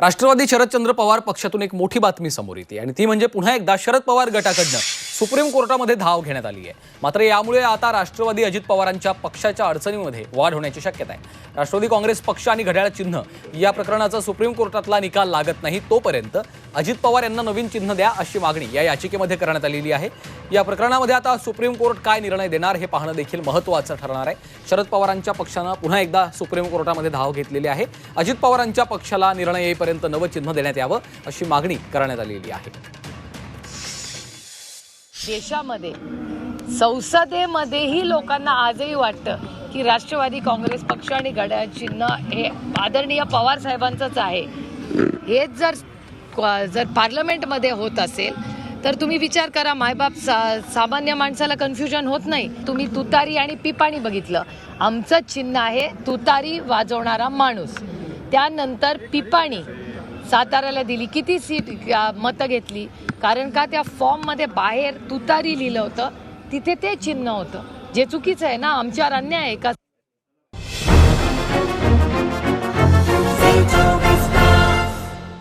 राष्ट्रवादी शरदचंद्र पवार पक्षातून एक मोठी बातमी समोर येते आणि ती म्हणजे पुन्हा एकदा शरद पवार गटाकडनं. सुप्रीम कोर्टामध्ये धाव घेण्यात आली आहे. मात्र यामुळे आता राष्ट्रवादी अजित पवारांच्या पक्षाच्या अडचणीमध्ये वाढ होण्याची शक्यता आहे. राष्ट्रवादी काँग्रेस पक्ष आणि घड्याळ चिन्ह या प्रकरणाचा सुप्रीम कोर्टातला निकाल लागत नाही तोपर्यंत अजित पवार यांना नवीन चिन्ह द्या अशी मागणी या याचिकेमध्ये करण्यात आलेली आहे. या प्रकरणामध्ये आता सुप्रीम कोर्ट काय निर्णय देणार हे पाहणं देखील महत्त्वाचं ठरणार आहे. शरद पवारांच्या पक्षानं पुन्हा एकदा सुप्रीम कोर्टामध्ये धाव घेतलेली आहे. अजित पवारांच्या पक्षाला निर्णय येईपर्यंत नवं चिन्ह देण्यात यावं अशी मागणी करण्यात आलेली आहे. देशामध्ये संसदेमध्येही लोकांना आजही वाटतं की राष्ट्रवादी काँग्रेस पक्ष आणि घड्याळ चिन्ह हे आदरणीय पवार साहेबांचंच आहे. हेच जर जर पार्लमेंटमध्ये होत असेल तर तुम्ही विचार करा मायबाप सा सामान्य माणसाला कन्फ्युजन होत नाही. तुम्ही तुतारी आणि पिपाणी बघितलं. आमचं चिन्ह आहे तुतारी वाजवणारा माणूस. त्यानंतर पिपाणी. साताऱ्याला दिली. किती सीट मतं घेतली? कारण का त्या फॉर्ममध्ये बाहेर तुतारी लिहिलं होतं तिथे ते चिन्ह होतं. जे चुकीचं आहे ना आमच्यावर अन्याय आहे का?